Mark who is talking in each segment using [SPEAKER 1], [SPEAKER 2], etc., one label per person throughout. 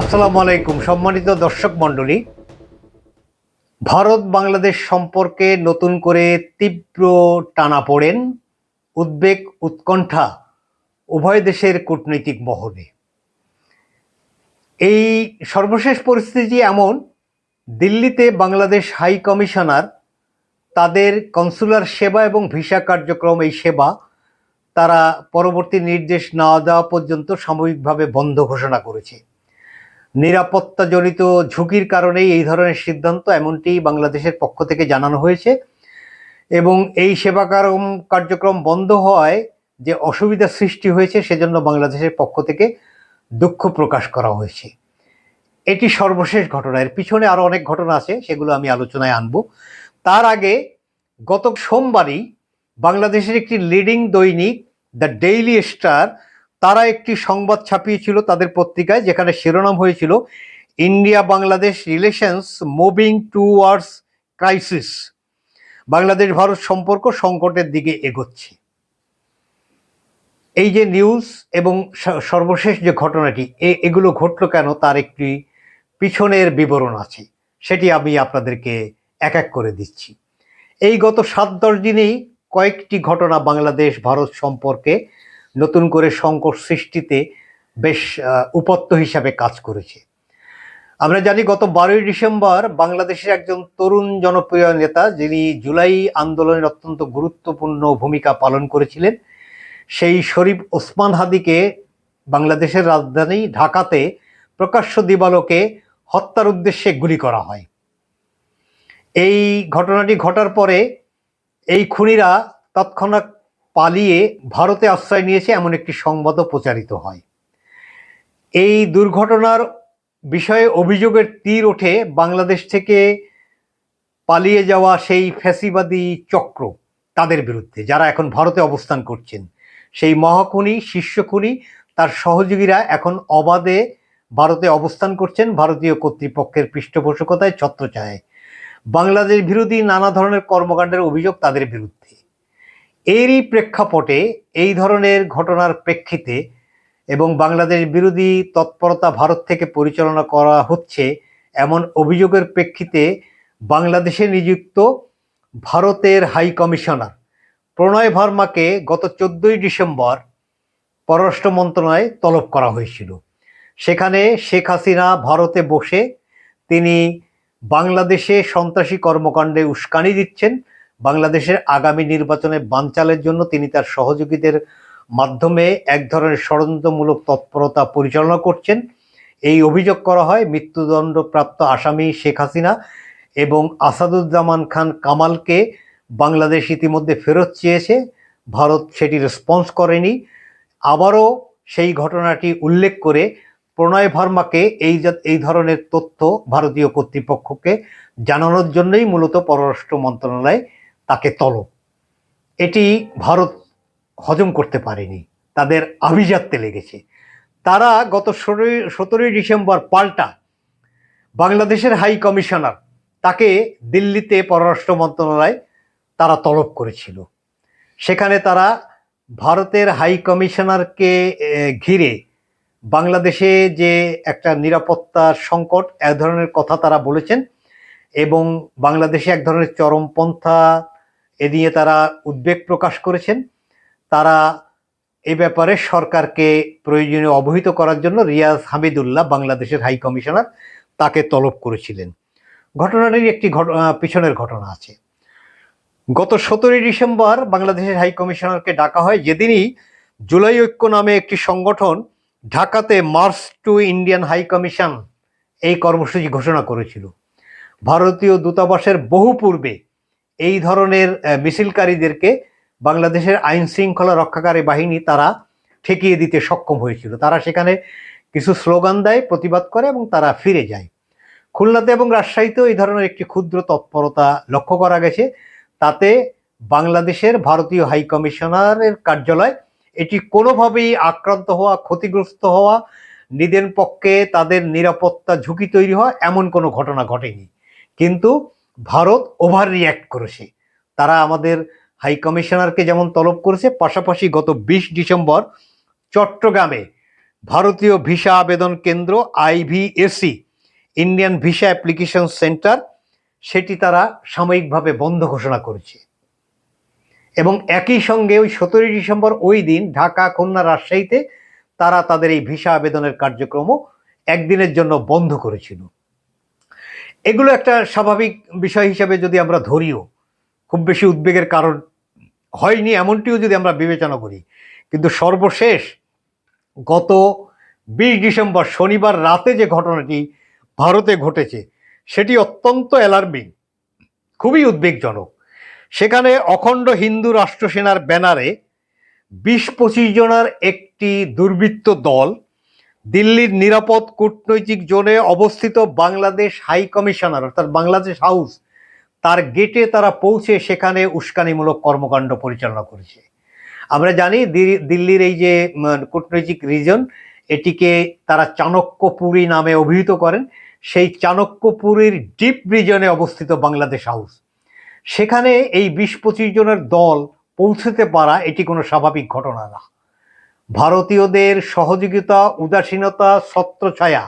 [SPEAKER 1] আসসালামু আলাইকুম, সম্মানিত দর্শক মণ্ডলী। ভারত বাংলাদেশ সম্পর্কে নতুন করে তীব্র টানা পড়েন উদ্বেগ, উৎকণ্ঠা উভয় দেশের কূটনৈতিক মহলে। এই সর্বশেষ পরিস্থিতি এমন, দিল্লিতে বাংলাদেশ হাই কমিশনার, তাদের কনসুলার সেবা এবং ভিসা কার্যক্রম এই সেবা তারা পরবর্তী নির্দেশ না দেওয়া পর্যন্ত সাময়িকভাবে বন্ধ ঘোষণা করেছে। নিরাপত্তাজনিত ঝুঁকির কারণেই এই ধরনের সিদ্ধান্ত এমনটি বাংলাদেশের পক্ষ থেকে জানানো হয়েছে। এবং এই সেবা কারম- কার্যক্রম বন্ধ হওয়ায় যে অসুবিধা সৃষ্টি হয়েছে, সেজন্য বাংলাদেশের পক্ষ থেকে দুঃখ প্রকাশ করা হয়েছে। এটি সর্বশেষ ঘটনা। এর পিছনে আরও অনেক ঘটনা আছে, সেগুলো আমি আলোচনায় আনব। তার আগে গত সোমবারই বাংলাদেশের একটি লিডিং দৈনিক দ্য ডেইলি স্টার তারা একটি সংবাদ ছাপিয়েছিল তাদের পত্রিকায়, যেখানে শিরোনাম হয়েছিল, India Bangladesh relations moving towards crisis. Bangladesh Bharat সম্পর্ক সংকটের দিকে এগোচ্ছে। এই যে নিউজ এবং সর্বশেষ যে ঘটনাটি এগুলো ঘটলো কেন তার একটি পিছনের বিবরণ আছে, সেটি আমি আপনাদেরকে এক এক করে দিচ্ছি। এই গত সাত দশ দিনেই কয়েকটি ঘটনা বাংলাদেশ ভারত সম্পর্কে নতুন করে সংকট সৃষ্টিতে বেশ উপত্য হিসাবে কাজ করেছে। আমরা জানি গত বারোই ডিসেম্বর বাংলাদেশের একজন তরুণ জনপ্রিয় নেতা, যিনি জুলাই আন্দোলনের অত্যন্ত গুরুত্বপূর্ণ ভূমিকা পালন করেছিলেন, সেই শরীফ ওসমান হাদিকে বাংলাদেশের রাজধানী ঢাকাতে প্রকাশ্য দিবালোকে হত্যার উদ্দেশ্যে গুলি করা হয়। এই ঘটনাটি ঘটার পরে এই খুনিরা তৎক্ষণাৎ পালিয়ে ভারতে আশ্রয় নিয়েছে এমন একটি সংবাদও প্রচারিত হয়। এই দুর্ঘটনার বিষয়ে অভিযোগের তীর ওঠে বাংলাদেশ থেকে পালিয়ে যাওয়া সেই ফ্যাসিবাদী চক্র তাদের বিরুদ্ধে, যারা এখন ভারতে অবস্থান করছেন। সেই মহাখনি শীর্ষখনি তার সহযোগীরা এখন অবাধে ভারতে অবস্থান করছেন ভারতীয় কর্তৃপক্ষের পৃষ্ঠপোষকতায় ছত্রছায়ায়। বাংলাদেশ বিরোধী নানা ধরনের কর্মকাণ্ডের অভিযোগ তাদের বিরুদ্ধে। এরই প্রেক্ষাপটে এই ধরনের ঘটনার প্রেক্ষিতে এবং বাংলাদেশ বিরোধী তৎপরতা ভারত থেকে পরিচালনা করা হচ্ছে এমন অভিযোগের প্রেক্ষিতে বাংলাদেশে নিযুক্ত ভারতের হাই কমিশনার প্রণয় ভার্মাকে গত চোদ্দই ডিসেম্বর পররাষ্ট্র মন্ত্রণালয়ে তলব করা হয়েছিল। সেখানে শেখ হাসিনা ভারতে বসে তিনি বাংলাদেশে সন্ত্রাসী কর্মকাণ্ডে উস্কানি দিচ্ছেন বাংলাদেশের আগামী নির্বাচনে বানচালের জন্য তিনি তার সহযোগীদের মাধ্যমে এক ধরনের ষড়যন্ত্রমূলক তৎপরতা পরিচালনা করছেন। এই অভিযোগ করা হয় মৃত্যুদণ্ডপ্রাপ্ত আসামি শেখ হাসিনা এবং আসাদুজ্জামান খান কামালকে বাংলাদেশ ইতিমধ্যে ফেরত চেয়েছে। ভারত সেটি রেসপন্স করেনি। আবারও সেই ঘটনাটি উল্লেখ করে প্রণয় ভার্মাকে এই এই ধরনের তথ্য ভারতীয় কর্তৃপক্ষকে জানানোর জন্যই মূলত পররাষ্ট্র মন্ত্রণালয় তাকে তলব। এটি ভারত হজম করতে পারেনি। তাদের আভিজাত্যে লেগেছে। তারা গত সতেরোই ডিসেম্বর পাল্টা বাংলাদেশের হাই কমিশনার তাকে দিল্লিতে পররাষ্ট্র মন্ত্রণালয় তারা তলব করেছিল। সেখানে তারা ভারতের হাই কমিশনারকে ঘিরে বাংলাদেশে যে একটা নিরাপত্তার সংকট এক ধরনের কথা তারা বলেছেন এবং বাংলাদেশে এক ধরনের চরমপন্থা এ নিয়ে তারা উদ্বেগ প্রকাশ করেছেন। তারা এ ব্যাপারে সরকারকে প্রয়োজনে অবহিত করার জন্য রিয়াজ হামিদুল্লাহ, বাংলাদেশের হাই কমিশনার, তাকে তলব করেছিলেন। ঘটনাটির একটি পিছনের ঘটনা আছে। গত সতেরোই ডিসেম্বর বাংলাদেশের হাই কমিশনারকে ডাকা হয়। যেদিনই জুলাই ঐক্য নামে একটি সংগঠন ঢাকাতে march to Indian high commission এই কর্মসূচি ঘোষণা করেছিল। ভারতীয় দূতাবাসের বহু পূর্বে এই ধরনের মিছিলকারীদেরকে বাংলাদেশের আইন শৃঙ্খলা রক্ষাকারী বাহিনী তারা ঠেকিয়ে দিতে সক্ষম হয়েছিল। তারা সেখানে কিছু স্লোগান দেয়, প্রতিবাদ করে এবং তারা ফিরে যায়। খুলনাতে এবং রাজশাহীতেও এই ধরনের একটি ক্ষুদ্র তৎপরতা লক্ষ্য করা গেছে। তাতে বাংলাদেশের ভারতীয় হাই কমিশনারের কার্যালয় এটি কোনোভাবেই আক্রান্ত হওয়া, ক্ষতিগ্রস্ত হওয়া নিদেন পক্ষে তাদের নিরাপত্তা ঝুঁকি তৈরি হওয়া এমন কোনো ঘটনা ঘটেনি। কিন্তু ভারত ওভার রিয়্যাক্ট করেছে। তারা আমাদের হাই কমিশনারকে যেমন তলব করেছে, পাশাপাশি গত বিশ ডিসেম্বর চট্টগ্রামে ভারতীয় ভিসা আবেদন কেন্দ্র IVAC Indian visa application centre সেটি তারা সাময়িকভাবে বন্ধ ঘোষণা করেছে। এবং একই সঙ্গে ওই সতেরোই ডিসেম্বর ওই দিন ঢাকা, খুলনা, রাজশাহীতে তারা তাদের এই ভিসা আবেদনের কার্যক্রমও একদিনের জন্য বন্ধ করেছিল। এগুলো একটা স্বাভাবিক বিষয় হিসাবে যদি আমরা ধরিও, খুব বেশি উদ্বেগের কারণ হয়নি এমনটিও যদি আমরা বিবেচনা করি। কিন্তু সর্বশেষ গত বিশ ডিসেম্বর শনিবার রাতে যে ঘটনাটি ভারতে ঘটেছে, সেটি অত্যন্ত অ্যালার্মিং খুবই উদ্বেগজনক। সেখানে অখণ্ড হিন্দু রাষ্ট্রসেনার ব্যানারে বিশ পঁচিশ জনার একটি দুর্বৃত্ত দল দিল্লির নিরাপদ কূটনৈতিক জোনে অবস্থিত বাংলাদেশ হাই কমিশনার, অর্থাৎ বাংলাদেশ হাউস, তার গেটে তারা পৌঁছে সেখানে উস্কানিমূলক কর্মকাণ্ড পরিচালনা করেছে। আমরা জানি দিল্লির এই যে কূটনৈতিক রিজন এটিকে তারা চাণক্যপুরী নামে অভিহিত করেন। সেই চাণক্যপুরীর ডিপ রিজনে অবস্থিত বাংলাদেশ হাউস। সেখানে এই বিশ পঁচিশ জনের দল পৌঁছতে পারা এটি কোনো স্বাভাবিক ঘটনা না। ভারতীয়দের সহযোগিতা, উদাসীনতা, ছত্রছায়া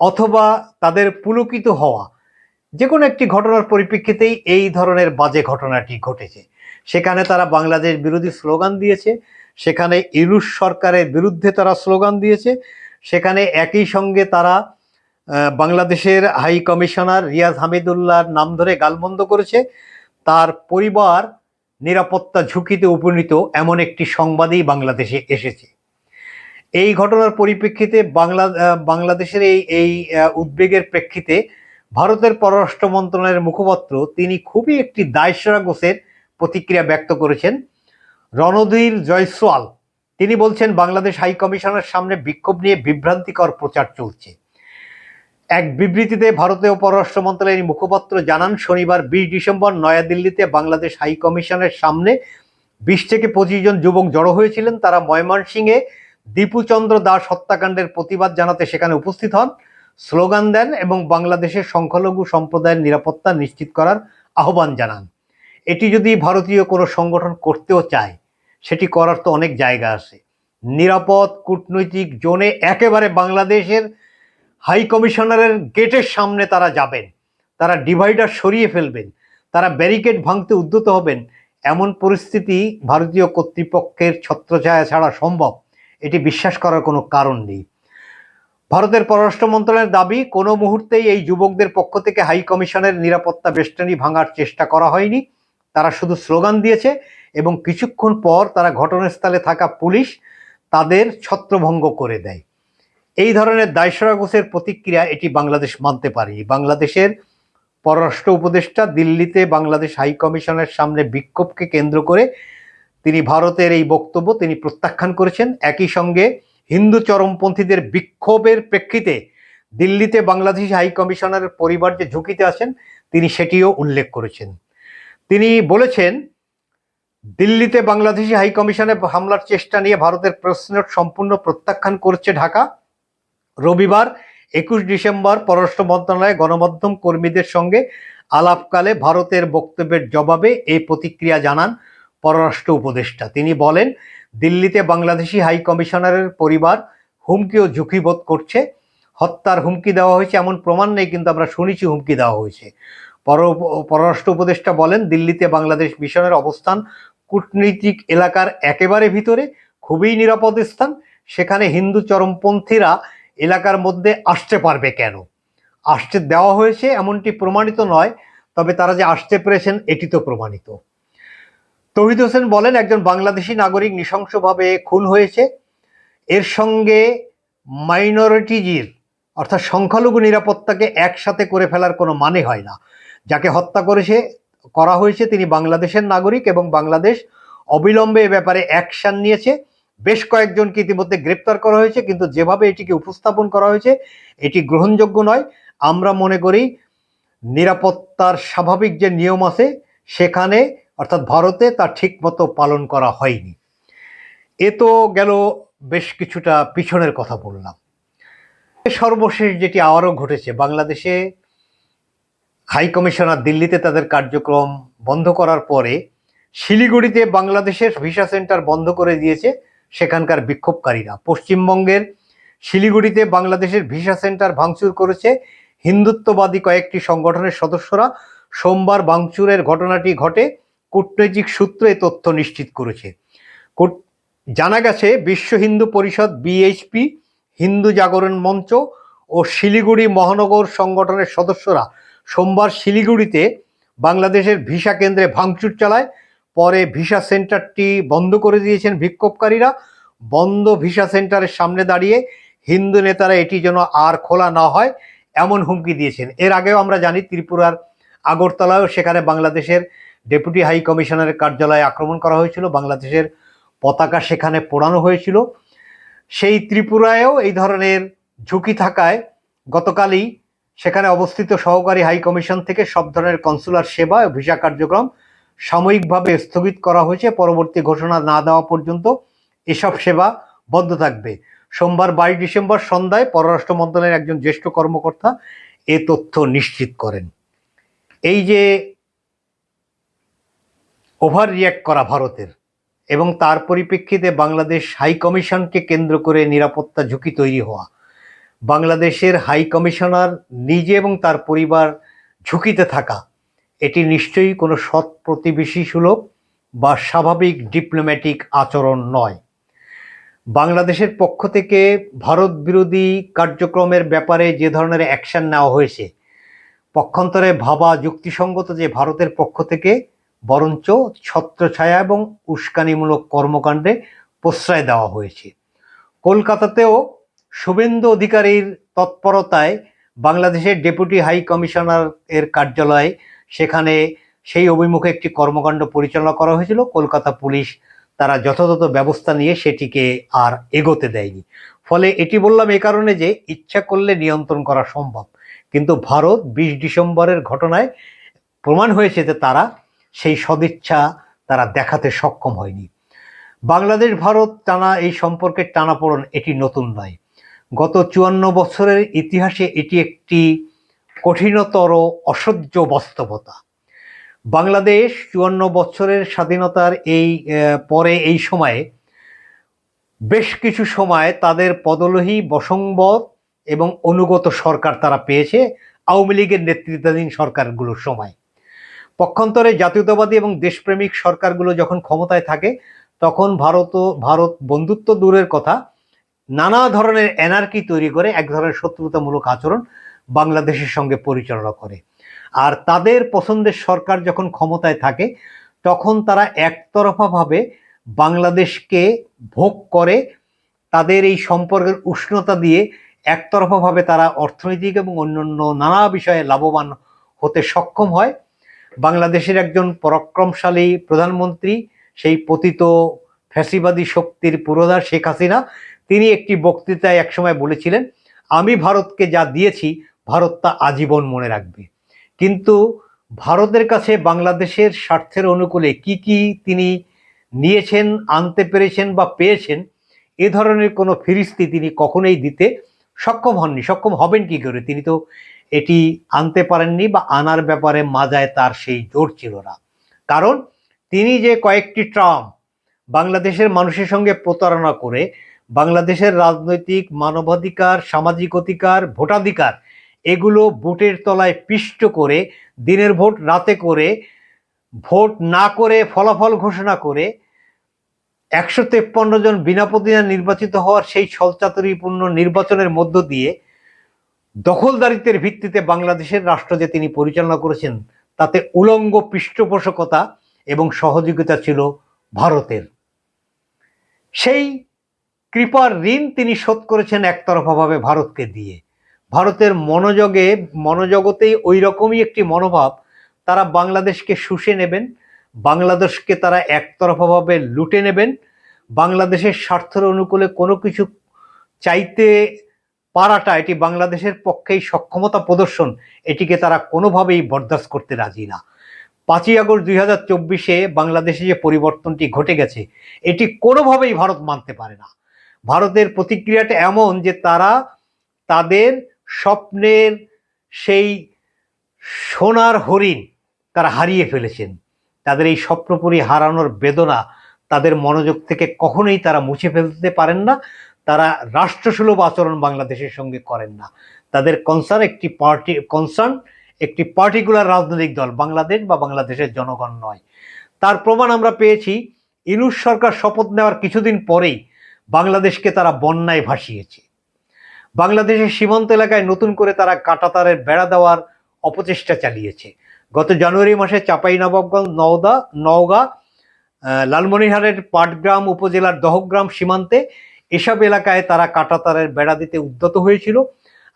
[SPEAKER 1] অথবা তাদের পুলকিত হওয়া যে কোনো একটি ঘটনার পরিপ্রেক্ষিতেই এই ধরনের বাজে ঘটনাটি ঘটেছে। সেখানে তারা বাংলাদেশ বিরোধী স্লোগান দিয়েছে, সেখানে ইরুশ সরকারের বিরুদ্ধে তারা স্লোগান দিয়েছে, সেখানে একই সঙ্গে তারা বাংলাদেশের হাই কমিশনার রিয়াজ হামিদুল্লাহর নাম ধরে গালমন্দ করেছে। তার পরিবার নিরাপত্তা ঝুঁকিতে উপনীত এমন একটি সংবাদই বাংলাদেশে এসেছে। এই ঘটনার পরিপ্রেক্ষিতে বাংলা বাংলাদেশের এই এই উদ্বেগের প্রেক্ষিতে ভারতের পররাষ্ট্র মন্ত্রণালয়ের মুখপাত্র তিনি খুবই একটি দায়সরা গোছের প্রতিক্রিয়া ব্যক্ত করেছেন। রণধীর জয়সওয়াল, তিনি বলছেন, বাংলাদেশ হাই কমিশনের সামনে বিক্ষোভ নিয়ে বিভ্রান্তিকর প্রচার চলছে। এক বিবৃতিতে ভারতীয় পররাষ্ট্র মন্ত্রণালয়ের মুখপাত্র জানান, শনিবার বিশ ডিসেম্বর নয়াদিল্লিতে বাংলাদেশ হাই কমিশনের সামনে বিশ থেকে পঁচিশ জন যুবক জড়ো হয়েছিলেন। তারা ময়মনসিংহে দীপুচন্দ্র দাস হত্যাকাণ্ডের প্রতিবাদ জানাতে সেখানে উপস্থিত হন। স্লোগান দেন এবং বাংলাদেশের সংখ্যালঘু সম্প্রদায়ের নিরাপত্তা নিশ্চিত করার আহ্বান জানান। এটি যদি ভারতীয় কোনো সংগঠন করতেও চায়, সেটি করার তো অনেক জায়গা আছে। নিরাপদ কূটনৈতিক জোনে একেবারে বাংলাদেশের হাই কমিশনারের গেটের সামনে তারা যাবেন। তারা ডিভাইডার সরিয়ে ফেলবেন। তারা ব্যারিকেড ভাঙতে উদ্যত হবেন। এমন পরিস্থিতি ভারতীয় কর্তৃপক্ষের ছত্রছায়া ছাড়া সম্ভব। এটি বিশ্বাস করার কোনো কারণ নেই। ভারতের পররাষ্ট্র মন্ত্রণালয়ের দাবি, কোনো মুহূর্তেই এই যুবকদের পক্ষ থেকে হাই কমিশনের নিরাপত্তা বেষ্টনী ভাঙার চেষ্টা করা হয়নি। তারা শুধু স্লোগান দিয়েছে এবং কিছুক্ষণ পর তারা ঘটনাস্থলে থাকা পুলিশ তাদের ছত্রভঙ্গ করে দেয়। এই ধরনের দায়সরা গোছের প্রতিক্রিয়া এটি বাংলাদেশ মানতে পারেনি বাংলাদেশের পররাষ্ট্র উপদেষ্টা দিল্লিতে বাংলাদেশ হাই কমিশনের সামনে বিক্ষোভকে কেন্দ্র করে তিনি ভারতের এই বক্তব্য তিনি প্রত্যাখ্যান করেছেন। একই সঙ্গে হিন্দু চরমপন্থীদের বিক্ষোভের প্রেক্ষিতে দিল্লিতে বাংলাদেশ হাই কমিশনারের পরিবার যে ঝুঁকিতে আছেন, তিনি সেটিও উল্লেখ করেছেন। তিনি বলেছেন, দিল্লিতে বাংলাদেশি হাই কমিশনে হামলার চেষ্টা নিয়ে ভারতের প্রশ্ন সম্পূর্ণ প্রত্যাখ্যান করছে ঢাকা। রবিবার একুশ ডিসেম্বর পররাষ্ট্র মন্ত্রণালয়ে গণমাধ্যম কর্মীদের সঙ্গে আলাপকালে ভারতের বক্তব্যের জবাবে এই প্রতিক্রিয়া জানান পররাষ্ট্র উপদেষ্টা। তিনি বলেন, দিল্লিতে বাংলাদেশি হাই কমিশনারের পরিবার হুমকি ও ঝুঁকি বোধ করছে। হত্যার হুমকি দেওয়া হয়েছে এমন প্রমাণ নেই, কিন্তু আমরা শুনেছি হুমকি দেওয়া হয়েছে। পর পররাষ্ট্র উপদেষ্টা বলেন, দিল্লিতে বাংলাদেশ মিশনের অবস্থান কূটনৈতিক এলাকার একেবারে ভিতরে, খুবই নিরাপদ স্থান। সেখানে হিন্দু চরমপন্থীরা এলাকার মধ্যে আসতে পারবে কেন? আসতে দেওয়া হয়েছে এমনটি প্রমাণিত নয়, তবে তারা যে আসতে পেরেছেন, এটি তো প্রমাণিত। তহিদ হোসেন বলেন, একজন বাংলাদেশি নাগরিক নৃশংসভাবে খুন হয়েছে। এর সঙ্গে মাইনরিটিজির, অর্থাৎ সংখ্যালঘু নিরাপত্তাকে একসাথে করে ফেলার কোনো মানে হয় না। যাকে হত্যা করেছে, করা হয়েছে তিনি বাংলাদেশের নাগরিক এবং বাংলাদেশ অবিলম্বে এ ব্যাপারে অ্যাকশন নিয়েছে। বেশ কয়েকজনকে ইতিমধ্যে গ্রেপ্তার করা হয়েছে, কিন্তু যেভাবে এটিকে উপস্থাপন করা হয়েছে, এটি গ্রহণযোগ্য নয়। আমরা মনে করি নিরাপত্তার স্বাভাবিক যে নিয়ম আছে, সেখানে অর্থাৎ ভারতে তা ঠিকমতো পালন করা হয়নি। এ তো গেল বেশ কিছুটা পিছনের কথা বললাম। সর্বশেষ যেটি আবারও ঘটেছে, বাংলাদেশে হাই কমিশনার দিল্লিতে তাদের কার্যক্রম বন্ধ করার পরে শিলিগুড়িতে বাংলাদেশের ভিসা সেন্টার বন্ধ করে দিয়েছে। সেখানকার বিক্ষোভকারীরা। পশ্চিমবঙ্গের শিলিগুড়িতে বাংলাদেশের ভিসা সেন্টার ভাঙচুর করেছে হিন্দুত্ববাদী কয়েকটি সংগঠনের সদস্যরা। সোমবার ভাঙচুরের ঘটনাটি ঘটে, কূটনৈতিক সূত্রে তথ্য নিশ্চিত করেছে। জানা গেছে, বিশ্ব হিন্দু পরিষদ বিএইচপি হিন্দু জাগরণ মঞ্চ ও শিলিগুড়ি মহানগর সংগঠনের সদস্যরা সোমবার শিলিগুড়িতে বাংলাদেশের ভিসা কেন্দ্রে ভাঙচুর চালায়। পরে ভিসা সেন্টারটি বন্ধ করে দিয়েছেন বিক্ষোভকারীরা। বন্ধ ভিসা সেন্টারের সামনে দাঁড়িয়ে হিন্দু নেতারা এটি যেন আর খোলা না হয়, এমন হুমকি দিয়েছেন। এর আগেও আমরা জানি ত্রিপুরার আগরতলায়ও সেখানে বাংলাদেশের ডেপুটি হাই কমিশনারের কার্যালয়ে আক্রমণ করা হয়েছিল। বাংলাদেশের পতাকা সেখানে পোড়ানো হয়েছিল। সেই ত্রিপুরায়ও এই ধরনের ঝুঁকি থাকায় গতকালই সেখানে অবস্থিত সহকারী হাই কমিশন থেকে সব ধরনের কনসুলার সেবা ও ভিসা কার্যক্রম সাময়িকভাবে স্থগিত করা হয়েছে, পরবর্তী ঘোষণা না দেওয়া পর্যন্ত এসব সেবা বন্ধ থাকবে। সোমবার বাইশ ডিসেম্বর সন্ধ্যায় পররাষ্ট্র মন্ত্রণালয়ের একজন জ্যেষ্ঠ কর্মকর্তা এ তথ্য নিশ্চিত করেন। এই যে ওভার রিয়াক্ট করা ভারতের এবং তার পরিপ্রেক্ষিতে বাংলাদেশ হাই কমিশনকে কেন্দ্র করে নিরাপত্তা ঝুঁকি তৈরি হওয়া, বাংলাদেশের হাই কমিশনার নিজে এবং তার পরিবার ঝুঁকিতে থাকা এটি নিশ্চয়ই কোনো সৎ প্রতিবেশী সুলভ বা স্বাভাবিক ডিপ্লোম্যাটিক আচরণ নয়। বাংলাদেশের পক্ষ থেকে ভারত বিরোধী কার্যক্রমের ব্যাপারে যে ধরনের অ্যাকশন নেওয়া হয়েছে, পক্ষান্তরে ভাবা যুক্তিসঙ্গত যে ভারতের পক্ষ থেকে বরঞ্চ ছত্রছায়া এবং উস্কানিমূলক কর্মকাণ্ডে প্রশ্রয় দেওয়া হয়েছে। কলকাতাতেও শুভেন্দু অধিকারীর তৎপরতায় বাংলাদেশের ডেপুটি হাই কমিশনার এর কার্যালয় সেখানে সেই অভিমুখে একটি কর্মকাণ্ড পরিচালনা করা হয়েছিল। কলকাতা পুলিশ তারা যথাযথ ব্যবস্থা নিয়ে সেটিকে আর এগোতে দেয়নি। ফলে এটি বললাম এ কারণে যে ইচ্ছা করলে নিয়ন্ত্রণ করা সম্ভব। কিন্তু ভারত বিশ ডিসেম্বরের ঘটনায় প্রমাণ হয়েছে যে তারা সেই সদিচ্ছা তারা দেখাতে সক্ষম হয়নি। বাংলাদেশ, ভারত টানা এই সম্পর্কের টানাপোড়ন এটি নতুন নয়। গত চুয়ান্ন বছরের ইতিহাসে এটি একটি কঠিনতর অসহ্য বাস্তবতা। বাংলাদেশ চুয়ান্ন বছরের স্বাধীনতার এই পরে এই সময়ে বেশ কিছু সময় তাদের পদলোহী বসংবদ এবং অনুগত সরকার তারা পেয়েছে আওয়ামী লীগের নেতৃত্বাধীন সরকারগুলোর সময়। পক্ষান্তরে জাতীয়তাবাদী এবং দেশপ্রেমিক সরকারগুলো যখন ক্ষমতায় থাকে, তখন ভারত ভারত বন্ধুত্ব দূরের কথা। নানা ধরনের এনার্কি তৈরি করে এক ধরনের শত্রুতামূলক আচরণ বাংলাদেশের সঙ্গে পরিচালনা করে। আর তাদের পছন্দের সরকার যখন ক্ষমতায় থাকে, তখন তারা একতরফাভাবে বাংলাদেশকে ভোগ করে, তাদের এই সম্পর্কের উষ্ণতা দিয়ে একতরফাভাবে তারা অর্থনৈতিক এবং অন্যান্য নানা বিষয়ে লাভবান হতে সক্ষম হয়। বাংলাদেশের একজন পরাক্রমশালী প্রধানমন্ত্রী, সেই পতিত ফ্যাসিবাদী শক্তির পুরোধা শেখ হাসিনা, তিনি একটি বক্তৃতায় একসময় বলেছিলেন, আমি ভারতকে যা দিয়েছি ভারত তা আজীবন মনে রাখবে। কিন্তু ভারতের কাছে বাংলাদেশের স্বার্থের অনুকূলে কি কি তিনি নিয়েছেন, আনতে পেরেছেন বা পেয়েছেন, এ ধরনের কোনো ফিরিস্তি তিনি কখনোই দিতে সক্ষম হননি। সক্ষম হবেন কি করে? তিনি তো এটি আনতে পারেননি বা আনার ব্যাপারে মাজায় তার সেই জোর ছিল না। কারণ তিনি যে কয়েকটি ট্রাম বাংলাদেশের মানুষের সঙ্গে প্রতারণা করে, বাংলাদেশের রাজনৈতিক মানবাধিকার, সামাজিক অধিকার, ভোটাধিকার এগুলো ভোটের তলায় পিষ্ট করে, দিনের ভোট রাতে করে, ভোট না করে ফলাফল ঘোষণা করে, একশো তেপ্পান্ন জন বিনা প্রতিনিধি নির্বাচিত হওয়ার সেই ছলচাতুরিপূর্ণ নির্বাচনের মধ্য দিয়ে দখলদারিত্বের ভিত্তিতে বাংলাদেশের রাষ্ট্র যে তিনি পরিচালনা করেছেন, তাতে উলঙ্গ পৃষ্ঠপোষকতা এবং সহযোগিতা ছিল ভারতের। সেই কৃপার ঋণ তিনি শোধ করেছেন একতরফাভাবে ভারতকে দিয়ে। ভারতের মনোযোগে, মনোজগতেই ওই রকমই একটি মনোভাব, তারা বাংলাদেশকে শুষে নেবেন, বাংলাদেশকে তারা একতরফাভাবে লুটে নেবেন, বাংলাদেশের স্বার্থের অনুকূলে কোনো কিছু চাইতে পারাটা, এটি বাংলাদেশের পক্ষেই সক্ষমতা প্রদর্শন, এটিকে তারা কোনোভাবেই বরদাস্ত করতে রাজি না। পাঁচই আগস্ট দুই হাজার চব্বিশে বাংলাদেশে যে পরিবর্তনটি ঘটে গেছে, এটি কোনোভাবেই ভারত মানতে পারে না। ভারতের প্রতিক্রিয়াটা এমন যে তারা তাদের স্বপ্নের সেই সোনার হরিণ তারা হারিয়ে ফেলেছেন। তাদের এই স্বপ্নপুরী হারানোর বেদনা তাদের মনোযোগ থেকে কখনোই তারা মুছে ফেলতে পারেন না। তারা রাষ্ট্রসুলভ আচরণ বাংলাদেশের সঙ্গে করেন না। তাদের কনসার্ন একটি পার্টি কনসার্ন একটি পার্টিকুলার রাজনৈতিক দল, বাংলাদেশ বা বাংলাদেশের জনগণ নয়। তার প্রমাণ আমরা পেয়েছি, ইনুস সরকার শপথ নেওয়ার কিছুদিন পরেই বাংলাদেশকে তারা বন্যায় ভাসিয়েছে। বাংলাদেশের সীমান্ত এলাকায় নতুন করে তারা কাটাতারের বেড়া দেওয়ার অপচেষ্টা চালিয়েছে। গত জানুয়ারি মাসে চাপাই নবাবগঞ্জ নওদা নওগাঁ আহ, লালমনিরহাটের পাটগ্রাম উপজেলার দহগ্রাম সীমান্তে এসব এলাকায় তারা কাটাতারের বেড়া দিতে উদ্যত হয়েছিল।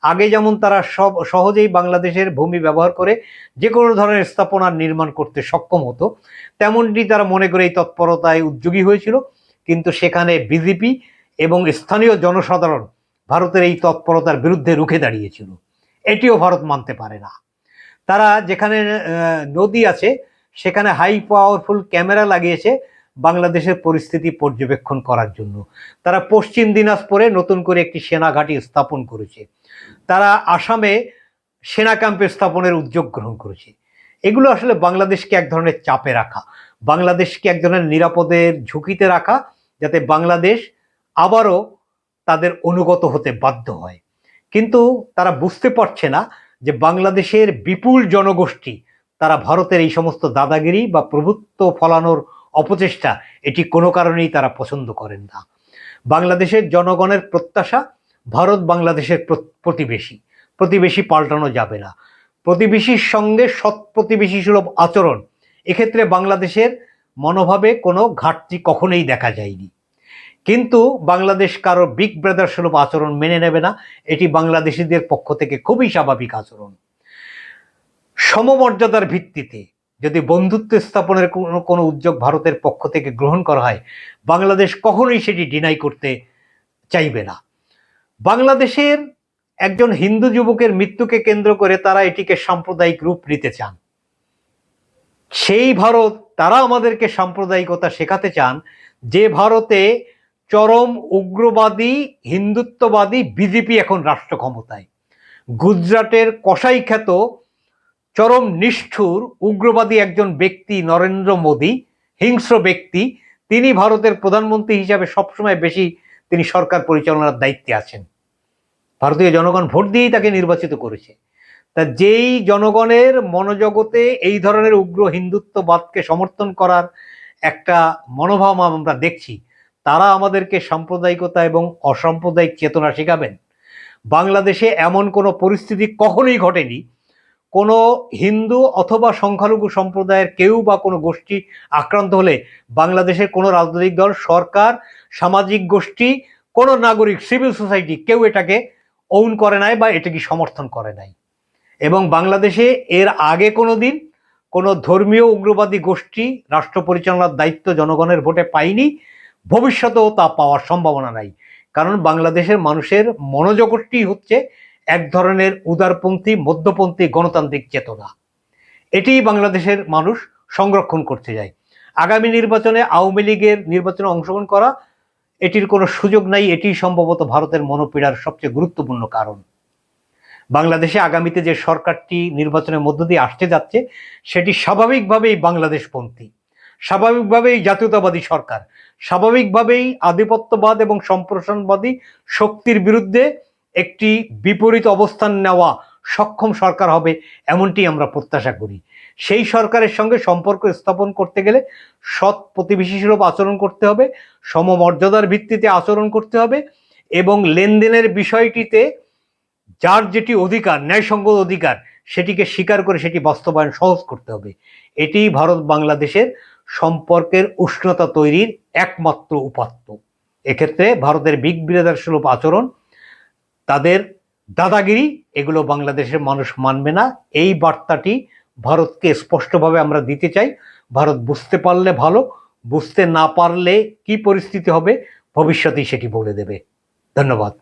[SPEAKER 1] আগে যেমন তারা সব সহজেই বাংলাদেশের ভূমি ব্যবহার করে যে কোনো ধরনের স্থাপনা নির্মাণ করতে সক্ষম হতো তেমনটি তারা মনে করে এই তৎপরতায় উদ্যোগী হয়েছিল। কিন্তু সেখানে বিজেপি এবং স্থানীয় জনসাধারণ ভারতের এই তৎপরতার বিরুদ্ধে রুখে দাঁড়িয়েছিল। এটিও ভারত মানতে পারে না। তারা যেখানে নদী আছে, সেখানে হাই পাওয়ারফুল ক্যামেরা লাগিয়েছে বাংলাদেশের পরিস্থিতি পর্যবেক্ষণ করার জন্য। তারা পশ্চিম দিনাজপুরে নতুন করে একটি সেনা ঘাঁটি স্থাপন করেছে। তারা আসামে সেনা ক্যাম্পে স্থাপনের উদ্যোগ গ্রহণ করেছে। এগুলো আসলে বাংলাদেশকে এক ধরনের চাপে রাখা, বাংলাদেশকে এক ধরনের নিরাপদের ঝুঁকিতে রাখা, যাতে বাংলাদেশ আবারও তাদের অনুগত হতে বাধ্য হয়। কিন্তু তারা বুঝতে পারছে না যে বাংলাদেশের বিপুল জনগোষ্ঠী, তারা ভারতের এই সমস্ত দাদাগিরি বা প্রভুত্ব ফলানোর অপচেষ্টা, এটি কোনো কারণেই তারা পছন্দ করেন না। বাংলাদেশের জনগণের প্রত্যাশা, ভারত বাংলাদেশের প্রতিবেশী। প্রতিবেশী পাল্টানো যাবে না। প্রতিবেশীর সঙ্গে সৎ প্রতিবেশী সুলভ আচরণ, এক্ষেত্রে বাংলাদেশের মনোভাবে কোনো ঘাটতি কখনোই দেখা যায়নি। কিন্তু বাংলাদেশ কারও বিগ ব্রাদার সুলভ আচরণ মেনে নেবে না। এটি বাংলাদেশিদের পক্ষ থেকে খুবই স্বাভাবিক আচরণ। সমমর্যাদার ভিত্তিতে যদি বন্ধুত্ব স্থাপনের কোনো কোনো উদ্যোগ ভারতের পক্ষ থেকে গ্রহণ করা হয়, বাংলাদেশ কখনোই সেটি ডিনাই করতে চাইবে না। বাংলাদেশের একজন হিন্দু যুবকের মৃত্যুকে কেন্দ্র করে তারা এটিকে সাম্প্রদায়িক রূপ নিতে চান। সেই ভারত তারা আমাদেরকে সাম্প্রদায়িকতা শেখাতে চান যে ভারতে চরম উগ্রবাদী, হিন্দুত্ববাদী বিজেপি এখন রাষ্ট্র ক্ষমতায়। গুজরাটের কসাই খ্যাত চরম নিষ্ঠুর, উগ্রবাদী একজন ব্যক্তি নরেন্দ্র মোদী, হিংস্র ব্যক্তি। তিনি ভারতের প্রধানমন্ত্রী হিসাবে সবসময় বেশি তিনি সরকার পরিচালনার দায়িত্বে আছেন। ভারতীয় জনগণ ভোট দিয়েই তাকে নির্বাচিত করেছে। তা যেই জনগণের মনোজগতে এই ধরনের উগ্র হিন্দুত্ববাদকে সমর্থন করার একটা মনোভাব আমরা দেখছি তারা আমাদেরকে সাম্প্রদায়িকতা এবং অসাম্প্রদায়িক চেতনা শেখাবেন। বাংলাদেশে এমন কোনো পরিস্থিতি কখনোই ঘটেনি। কোনো হিন্দু অথবা সংখ্যালঘু সম্প্রদায়ের কেউ বা কোনো গোষ্ঠী আক্রান্ত হলে বাংলাদেশের কোনো রাজনৈতিক দল, সরকার, সামাজিক গোষ্ঠী, কোনো নাগরিক, সিভিল সোসাইটি কেউ এটাকে ওন করে নাই বা এটাকে সমর্থন করে নাই। এবং বাংলাদেশে এর আগে কোনো দিন কোনো ধর্মীয় উগ্রবাদী গোষ্ঠী, রাষ্ট্র পরিচালনার দায়িত্ব জনগণের ভোটে পায়নি। ভবিষ্যতেও তা পাওয়ার সম্ভাবনা নাই। কারণ বাংলাদেশের মানুষের মনোজগৎটি হচ্ছে এক ধরনের উদারপন্থী, মধ্যপন্থী গণতান্ত্রিক চেতনা। এটি বাংলাদেশের মানুষ সংরক্ষণ করতে যায় আগামী নির্বাচনে আওয়ামী লীগের নির্বাচনে অংশগ্রহণ করা এটির কোনো সুযোগ নাই এটি সম্ভবত ভারতের মনোপীড়ার সবচেয়ে গুরুত্বপূর্ণ কারণ। বাংলাদেশে আগামীতে যে সরকারটি নির্বাচনের মধ্য দিয়ে আসতে যাচ্ছে, সেটি স্বাভাবিকভাবেই বাংলাদেশপন্থী। স্বাভাবিকভাবেই জাতীয়তাবাদী সরকার। স্বাভাবিকভাবেই আধিপত্যবাদ এবং সম্প্রসারণবাদী শক্তির বিরুদ্ধে একটি বিপরীত অবস্থান নেওয়া সক্ষম সরকার হবে এমনটি আমরা প্রত্যাশা করি। সেই সরকারের সঙ্গে সম্পর্ক স্থাপন করতে গেলে সৎ প্রতিবেশী সুলভ আচরণ করতে হবে, সমমর্যাদার ভিত্তিতে আচরণ করতে হবে এবং লেনদেনের বিষয়টিতে যার যেটি অধিকার, ন্যায়সঙ্গত অধিকার, সেটিকে স্বীকার করে সেটি বাস্তবায়ন সহজ করতে হবে। এটি ভারত বাংলাদেশের সম্পর্কের উষ্ণতা তৈরির একমাত্র উপাত্ত। এক্ষেত্রে ভারতের বিগ বিরাদার সুলভ আচরণ, তাদের দাদাগিরি, এগুলো বাংলাদেশের মানুষ মানবে না। এই বার্তাটি ভারতকে স্পষ্টভাবে আমরা দিতে চাই। ভারত বুঝতে পারলে ভালো, বুঝতে না পারলে কি পরিস্থিতি হবে, ভবিষ্যতেই সেটি বলে দেবে। ধন্যবাদ।